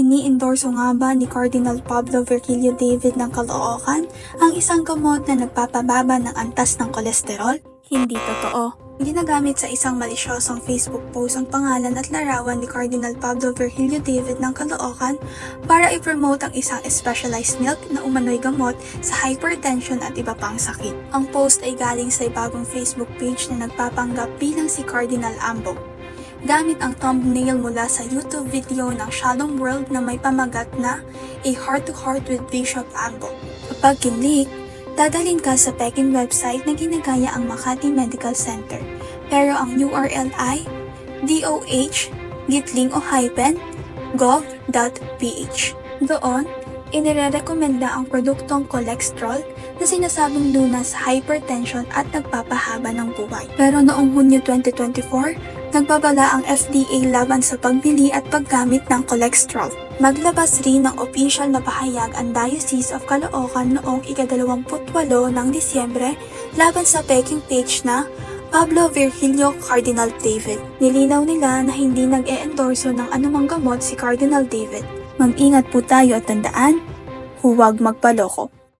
Ini-endorso nga ba ni Cardinal Pablo Virgilio David ng Caloocan ang isang gamot na nagpapababa ng antas ng kolesterol? Hindi totoo. Ginagamit sa isang malisyosong Facebook post ang pangalan at larawan ni Cardinal Pablo Virgilio David ng Caloocan para i-promote ang isang specialized milk na umano'y gamot sa hypertension at iba pang sakit. Ang post ay galing sa bagong Facebook page na nagpapanggap bilang si Cardinal Ambo gamit ang thumbnail mula sa YouTube video ng Shalom World na may pamagat na A Heart to Heart with Bishop Ambo. Kapag kinlik, dadalhin ka sa Peking website na ginagaya ang Makati Medical Center. Pero ang URL ay doh.gitling o hyphen gov.ph. Doon, inirerekomenda ang produktong cholesterol na sinasabing lunas hypertension at nagpapahaba ng buhay. Pero noong Hunyo 2024, nagbabala ang FDA laban sa pagbili at paggamit ng cholesterol. Maglabas rin ng official na pahayag ang Diocese of Caloocan noong ika-28 ng Disyembre laban sa Peking page na Pablo Virgilio Cardinal David. Nilinaw nila na hindi nag-e-endorso ng anumang gamot si Cardinal David. Mag-ingat po tayo at tandaan, huwag magpaloko.